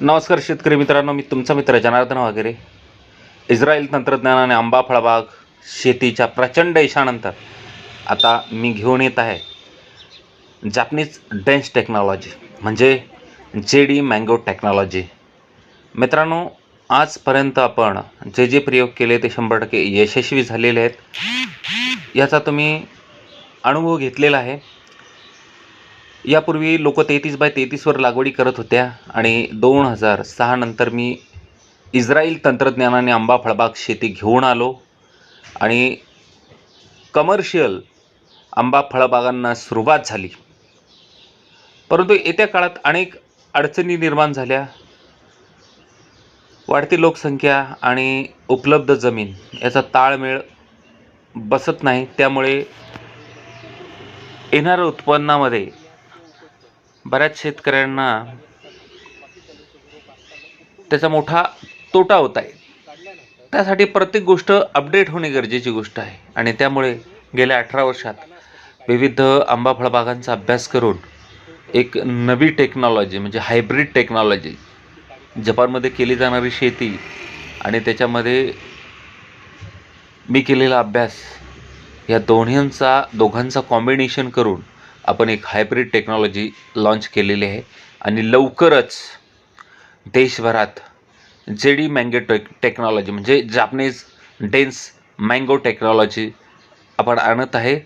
नमस्कार शेतकरी मित्रांनो मी तुमचा मित्र जनार्दन वगैरे. इस्रायल तंत्रज्ञानाने आंबा फळबाग शेतीच्या प्रचंड यशानंतर आता मी घेऊन येत आहे जापनीज डेन्स टेक्नॉलॉजी म्हणजे जे डी मँगो टेक्नॉलॉजी मित्रांनो आजपर्यंत आपण जे जे प्रयोग केले ते शंभर टक्के यशस्वी झालेले आहेत. याचा तुम्ही अनुभव घेतलेला आहे. यापूर्वी लोक तेहतीस बाय तेहतीसवर लागवडी करत होत्या आणि दोन हजार सहा नंतर मी इस्रायल तंत्रज्ञानाने आंबा फळबाग शेती घेऊन आलो. आणि कमर्शियल आंबा फळबागांना सुरुवात झाली. परंतु येत्या काळात अनेक अडचणी निर्माण झाल्या. वाढती लोकसंख्या आणि उपलब्ध जमीन याचा ताळमेळ बसत नाही. त्यामुळे येणाऱ्या उत्पन्नामध्ये बऱ्याच शेतकऱ्यांना त्याचा मोठा तोटा होत आहे. त्यासाठी प्रत्येक गोष्ट अपडेट होणे गरजेची गोष्ट आहे. आणि त्यामुळे गेल्या अठरा वर्षात विविध आंबा फळबागांचा अभ्यास करून एक नवी टेक्नॉलॉजी म्हणजे हायब्रिड टेक्नॉलॉजी जपानमध्ये केली जाणारी शेती आणि त्याच्यामध्ये मी केलेला अभ्यास या दोन्हींचा दोघांचा कॉम्बिनेशन करून आपण एक हायब्रिड टेक्नॉलॉजी लॉन्च केलेली आहे. आणि लवकरच देशभरात J D mango tech technology म्हणजे जापनीज डेन्स मँगो टेक्नॉलॉजी आपण आणत आहे.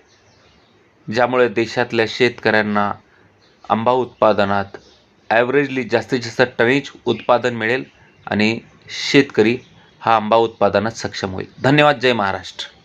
ज्यामुळे देशातल्या शेतकऱ्यांना आंबा उत्पादनात ॲव्हरेजली जास्तीत जास्त टनेज उत्पादन मिळेल आणि शेतकरी हा आंबा उत्पादनात सक्षम होईल. धन्यवाद. जय महाराष्ट्र.